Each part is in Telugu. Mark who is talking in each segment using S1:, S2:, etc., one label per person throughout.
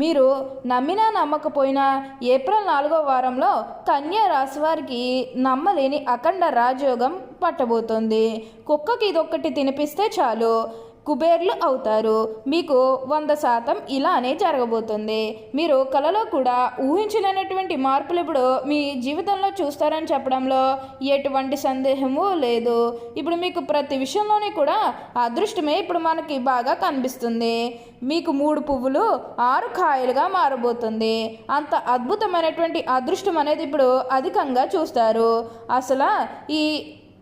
S1: మీరు నమ్మినా నమ్మకపోయినా ఏప్రిల్ నాలుగో వారంలో కన్యా రాశి వారికి నమ్మలేని అఖండ రాజయోగం పట్టబోతోంది. కుక్కకి ఇదొక్కటి తినిపిస్తే చాలు. కుబేర్లు అవుతారు. మీకు వంద శాతం ఇలానే జరగబోతుంది. మీరు కలలో కూడా ఊహించలేనటువంటి మార్పులు ఇప్పుడు మీ జీవితంలో చూస్తారని చెప్పడంలో ఎటువంటి సందేహము లేదు. ఇప్పుడు మీకు ప్రతి విషయంలోనే కూడా అదృష్టమే ఇప్పుడు మనకి బాగా కనిపిస్తుంది. మీకు మూడు పువ్వులు ఆరు కాయలుగా మారబోతుంది. అంత అద్భుతమైనటువంటి అదృష్టం అనేది ఇప్పుడు అధికంగా చూస్తారు. అసలు ఈ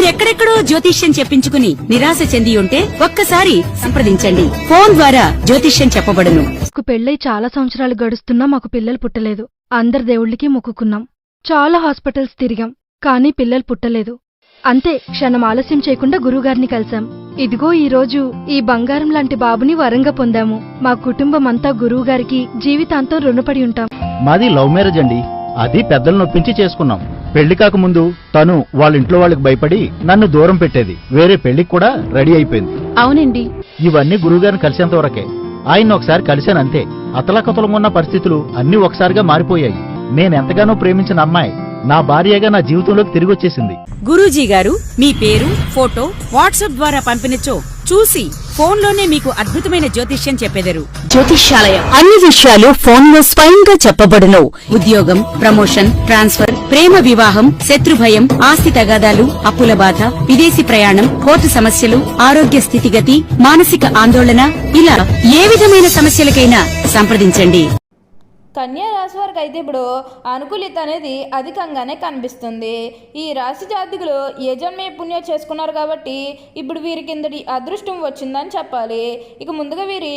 S2: మీరెక్కడెక్కడో జ్యోతిష్యం చెప్పించుకుని నిరాశ చెంది ఉంటే ఒక్కసారి సంప్రదించండి. ఫోన్ ద్వారా జ్యోతిష్యం చెప్పబడును.
S3: నాకు పెళ్ళై చాలా సంవత్సరాలు గడుస్తున్నా మాకు పిల్లలు పుట్టలేదు. అందరి దేవుళ్ళకి మొక్కుకున్నాం. చాలా హాస్పిటల్స్ తిరిగాం కానీ పిల్లలు పుట్టలేదు. అంతే క్షణం ఆలస్యం చేయకుండా గురువుగారిని కలిశాం. ఇదిగో ఈ రోజు ఈ బంగారం లాంటి బాబుని వరంగా పొందాము. మా కుటుంబం అంతా గురువుగారికి జీవితాంతం రుణపడి ఉంటాం.
S4: మాది లవ్ మ్యారేజ్ అండి. అది పెద్దలు నొప్పించి చేసుకున్నాం. పెళ్ళి కాకముందు తను వాళ్ళ ఇంట్లో వాళ్ళకి భయపడి నన్ను దూరం పెట్టేది. వేరే పెళ్ళికి కూడా రెడీ అయిపోయింది.
S3: అవునండి.
S4: ఇవన్నీ గురువుగారిని కలిసేంత వరకే. ఆయన ఒకసారి కలిశానంతే. అతలకతలం ఉన్న పరిస్థితులు అన్ని ఒకసారిగా మారిపోయాయి. నేనెంతగానో ప్రేమించిన అమ్మాయి. నా భార్యగా నా జీవితంలోకి తిరిగి వచ్చేసింది
S2: గురూజీ గారు మీ పేరు ఫోటో వాట్సాప్ ద్వారా పంపినచో చూసి ఫోన్లోనే మీకు అద్భుతమైన జ్యోతిష్యం చెప్పెదరు. జ్యోతిష్యాలయం. అన్ని విషయాలు ఫోన్లో స్వయంగా చెప్పబడును. ఉద్యోగం ప్రమోషన్ ట్రాన్స్ఫర్ ప్రేమ వివాహం శత్రు భయం ఆస్తి తగాదాలు అప్పుల బాధ విదేశీ ప్రయాణం కోర్టు సమస్యలు ఆరోగ్య స్థితిగతి మానసిక ఆందోళన ఇలా ఏ విధమైన సమస్యలకైనా సంప్రదించండి.
S1: కన్యా రాశి వారికి అయితే ఇప్పుడు అనుకూలిత అనేది అధికంగానే కనిపిస్తుంది. ఈ రాశి జాతకులు ఏ జన్మే పుణ్యం చేసుకున్నారు కాబట్టి ఇప్పుడు వీరి కిందటి అదృష్టం వచ్చిందని చెప్పాలి. ఇక ముందుగా వీరి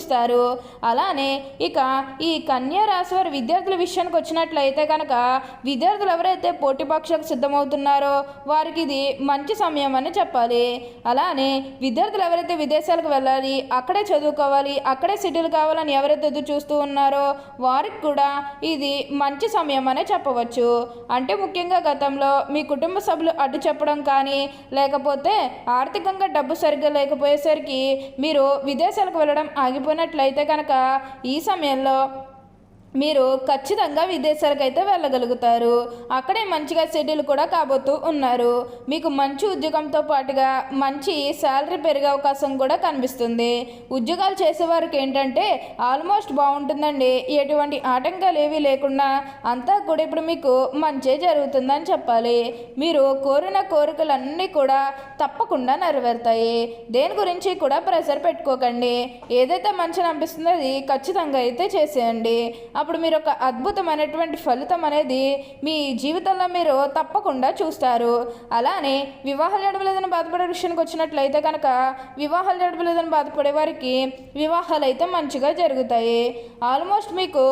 S1: చూస్తారు. అలానే ఇక ఈ కన్యా రాశి వారి విద్యార్థుల విషయానికి వచ్చినట్లయితే కనుక విద్యార్థులు ఎవరైతే పోటీ పరీక్షలకు సిద్ధమవుతున్నారో వారికి ఇది మంచి సమయం అని చెప్పాలి. అలానే విద్యార్థులు ఎవరైతే విదేశాలకు వెళ్ళాలి అక్కడే చదువుకోవాలి అక్కడే సెటిల్ కావాలని ఎవరైతే ఎదురు చూస్తూ ఉన్నారో వారికి కూడా ఇది మంచి సమయం అనే చెప్పవచ్చు. అంటే ముఖ్యంగా గతంలో మీ కుటుంబ సభ్యులు అడ్డు చెప్పడం కానీ లేకపోతే ఆర్థికంగా డబ్బు సరిగ్గా లేకపోయేసరికి మీరు విదేశాలకు వెళ్ళడం అనుకున్నట్లయితే కనుక ఈ సమయంలో మీరు ఖచ్చితంగా విదేశాలకు అయితే వెళ్ళగలుగుతారు. అక్కడే మంచిగా సెటిల్ కూడా కాబోతూ ఉన్నారు. మీకు మంచి ఉద్యోగంతో పాటుగా మంచి శాలరీ పెరిగే అవకాశం కూడా కనిపిస్తుంది. ఉద్యోగాలు చేసేవారికి ఏంటంటే ఆల్మోస్ట్ బాగుంటుందండి. ఎటువంటి ఆటంకాలు ఏవి లేకుండా అంతా కూడా ఇప్పుడు మీకు మంచి జరుగుతుందని చెప్పాలి. మీరు కోరిన కోరికలన్నీ కూడా తప్పకుండా నెరవేరుతాయి. దేని గురించి కూడా ప్రెషర్ పెట్టుకోకండి. ఏదైతే మంచిని అనిపిస్తుందో అది ఖచ్చితంగా అయితే చేసేయండి. అప్పుడు మీరు ఒక అద్భుతమైనటువంటి ఫలితం అనేది మీ జీవితంలో మీరు తప్పకుండా చూస్తారు. అలానే వివాహాలు జడవలేదని బాధపడే విషయానికి వచ్చినట్లయితే కనుక వివాహాలు జడవలేదని బాధపడే వారికి వివాహాలు అయితే మంచిగా జరుగుతాయి. ఆల్మోస్ట్ మీకు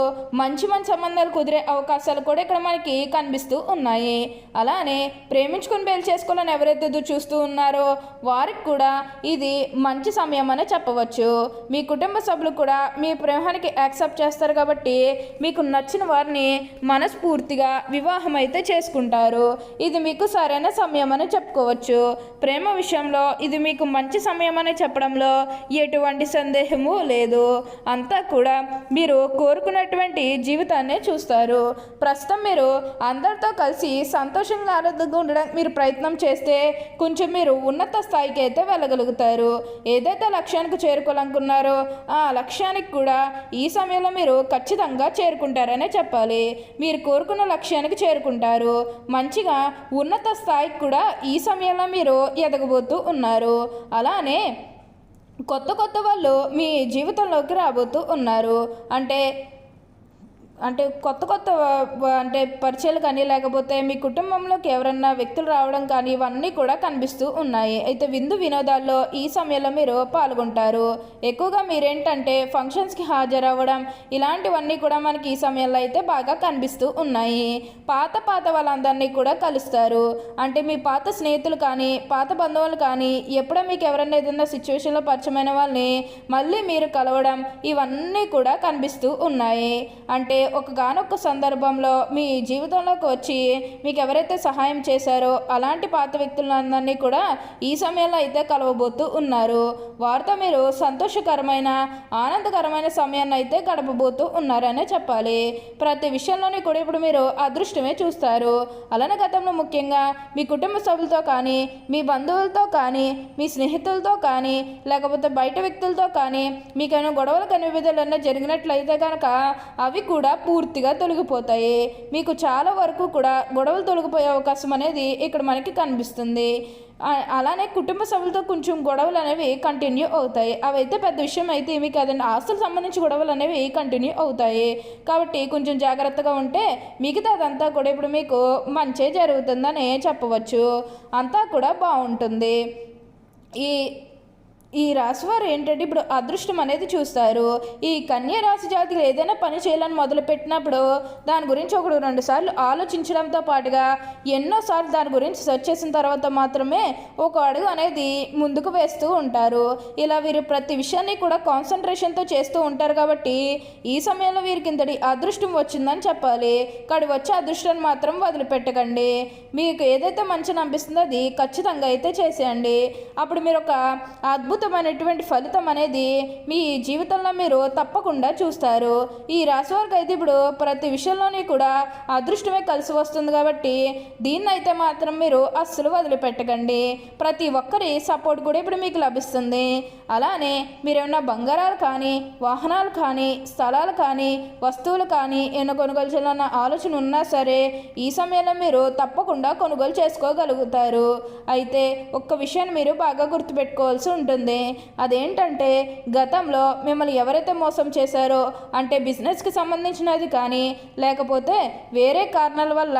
S1: మంచి మంచి సంబంధాలు కుదిరే అవకాశాలు కూడా ఇక్కడ మనకి కనిపిస్తూ ఉన్నాయి. అలానే ప్రేమించుకుని పెళ్ళి చేసుకోవాలని ఎవరైతే ఎదురు చూస్తూ ఉన్నారో వారికి కూడా ఇది మంచి సమయం అని చెప్పవచ్చు. మీ కుటుంబ సభ్యులు కూడా మీ ప్రేమానికి యాక్సెప్ట్ చేస్తారు కాబట్టి మీకు నచ్చిన వారిని మనస్ఫూర్తిగా వివాహం అయితే చేసుకుంటారు. ఇది మీకు సరైన సమయం అని చెప్పుకోవచ్చు. ప్రేమ విషయంలో ఇది మీకు మంచి సమయం అని చెప్పడంలో ఎటువంటి సందేహము లేదు. అంతా కూడా మీరు కోరుకున్నటువంటి జీవితాన్ని చూస్తారు. ప్రస్తుతం మీరు అందరితో కలిసి సంతోషంగా ఆరోగ్యంగా ఉండడానికి మీరు ప్రయత్నం చేస్తే కొంచెం మీరు ఉన్నత స్థాయికి అయితే వెళ్ళగలుగుతారు. ఏదైతే లక్ష్యానికి చేరుకోవాలనుకున్నారో ఆ లక్ష్యానికి కూడా ఈ సమయంలో మీరు ఖచ్చితంగా చేరుకుంటారనే చెప్పాలి. మీరు కోరుకున్న లక్ష్యానికి చేరుకుంటారు. మంచిగా ఉన్నత స్థాయికి కూడా ఈ సమయంలో మీరు ఎదగబోతూ ఉన్నారు. అలానే కొత్త కొత్త వాళ్ళు మీ జీవితంలోకి రాబోతూ ఉన్నారు. అంటే అంటే కొత్త కొత్త అంటే పరిచయాలు కానీ లేకపోతే మీ కుటుంబంలోకి ఎవరన్నా వ్యక్తులు రావడం కానీ ఇవన్నీ కూడా కనిపిస్తూ ఉన్నాయి. అయితే విందు వినోదాల్లో ఈ సమయంలో మీరు పాల్గొంటారు. ఎక్కువగా మీరేంటంటే ఫంక్షన్స్కి హాజరవ్వడం ఇలాంటివన్నీ కూడా మనకి ఈ సమయంలో అయితే బాగా కనిపిస్తూ ఉన్నాయి. పాత పాత వాళ్ళందరినీ కూడా కలుస్తారు. అంటే మీ పాత స్నేహితులు కానీ పాత బంధువులు కానీ ఎప్పుడో మీకు ఎవరైనా ఏదైనా సిచ్యువేషన్లో పరిచయమైన వాళ్ళని మళ్ళీ మీరు కలవడం ఇవన్నీ కూడా కనిపిస్తూ ఉన్నాయి. అంటే ఒక గానొక్క సందర్భంలో మీ జీవితంలోకి వచ్చి మీకు ఎవరైతే సహాయం చేశారో అలాంటి పాత వ్యక్తులందరినీ కూడా ఈ సమయంలో అయితే కలవబోతూ ఉన్నారు. వారితో మీరు సంతోషకరమైన ఆనందకరమైన సమయాన్ని అయితే గడపబోతూ ఉన్నారనే చెప్పాలి. ప్రతి విషయంలోనే కూడా ఇప్పుడు మీరు అదృష్టమే చూస్తారు. అలానే గతంలో ముఖ్యంగా మీ కుటుంబ సభ్యులతో కానీ మీ బంధువులతో కానీ మీ స్నేహితులతో కానీ లేకపోతే బయట వ్యక్తులతో కానీ మీకైనా గొడవలు కానీ జరిగినట్లయితే కనుక అవి కూడా పూర్తిగా తొలగిపోతాయి. మీకు చాలా వరకు కూడా గొడవలు తొలగిపోయే అవకాశం అనేది ఇక్కడ మనకి కనిపిస్తుంది. అలానే కుటుంబ సభ్యులతో కొంచెం గొడవలు అనేవి కంటిన్యూ అవుతాయి. అవైతే పెద్ద విషయం అయితే మీకు కాదండి. ఆస్తులకు సంబంధించి గొడవలు అనేవి కంటిన్యూ అవుతాయి. కాబట్టి కొంచెం జాగ్రత్తగా ఉంటే మిగతా అదంతా కూడా ఇప్పుడు మీకు మంచే జరుగుతుందని చెప్పవచ్చు. అంతా కూడా బాగుంటుంది. ఈ ఈ రాశి వారు ఏంటంటే ఇప్పుడు అదృష్టం అనేది చూస్తారు. ఈ కన్య రాశి జాతికి ఏదైనా పని చేయాలని మొదలుపెట్టినప్పుడు దాని గురించి ఒకడు రెండు సార్లు ఆలోచించడంతో పాటుగా ఎన్నోసార్లు దాని గురించి సెర్చ్ చేసిన తర్వాత మాత్రమే ఒక అడుగు అనేది ముందుకు వేస్తూ ఉంటారు. ఇలా వీరు ప్రతి విషయాన్ని కూడా కాన్సన్ట్రేషన్తో చేస్తూ ఉంటారు కాబట్టి ఈ సమయంలో వీరికి ఇంతటి అదృష్టం వచ్చిందని చెప్పాలి. కాడి వచ్చే అదృష్టాన్ని మాత్రం వదిలిపెట్టకండి. మీకు ఏదైతే మంచిని అనిపిస్తుందో అది ఖచ్చితంగా అయితే చేసేయండి. అప్పుడు మీరు ఒక అద్భుత అద్భుతమైనటువంటి ఫలితం అనేది మీ జీవితంలో మీరు తప్పకుండా చూస్తారు. ఈ రాశి వారికి అయితే ఇప్పుడు ప్రతి విషయంలోనే కూడా అదృష్టమే కలిసి వస్తుంది కాబట్టి దీన్ని అయితే మాత్రం మీరు అస్సలు వదిలిపెట్టకండి. ప్రతి ఒక్కరి సపోర్ట్ కూడా ఇప్పుడు మీకు లభిస్తుంది. అలానే మీరేమన్నా బంగారాలు కానీ వాహనాలు కానీ స్థలాలు కానీ వస్తువులు కానీ ఏమైనా కొనుగోలు చేయాలన్న ఆలోచన ఉన్నా సరే ఈ సమయంలో మీరు తప్పకుండా కొనుగోలు చేసుకోగలుగుతారు. అయితే ఒక్క విషయాన్ని మీరు బాగా గుర్తుపెట్టుకోవాల్సి ఉంటుంది. అదేంటంటే గతంలో మిమ్మల్ని ఎవరైతే మోసం చేశారో అంటే బిజినెస్కి సంబంధించినది కానీ లేకపోతే వేరే కారణాల వల్ల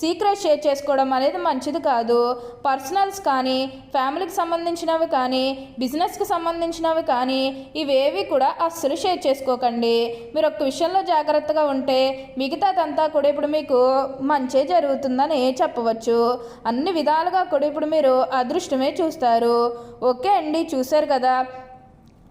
S1: సీక్రెట్ షేర్ చేసుకోవడం అనేది మంచిది కాదు. పర్సనల్స్ కానీ ఫ్యామిలీకి సంబంధించినవి కానీ బిజినెస్కి సంబంధించినవి కానీ ఇవేవి కూడా అస్సలు షేర్ చేసుకోకండి. మీరు ఒక్క విషయంలో జాగ్రత్తగా ఉంటే మిగతాదంతా కూడా ఇప్పుడు మీకు మంచే జరుగుతుందని చెప్పవచ్చు. అన్ని విధాలుగా కూడా ఇప్పుడు మీరు అదృష్టమే చూస్తారు. ఓకే అండి చూశారు కదా?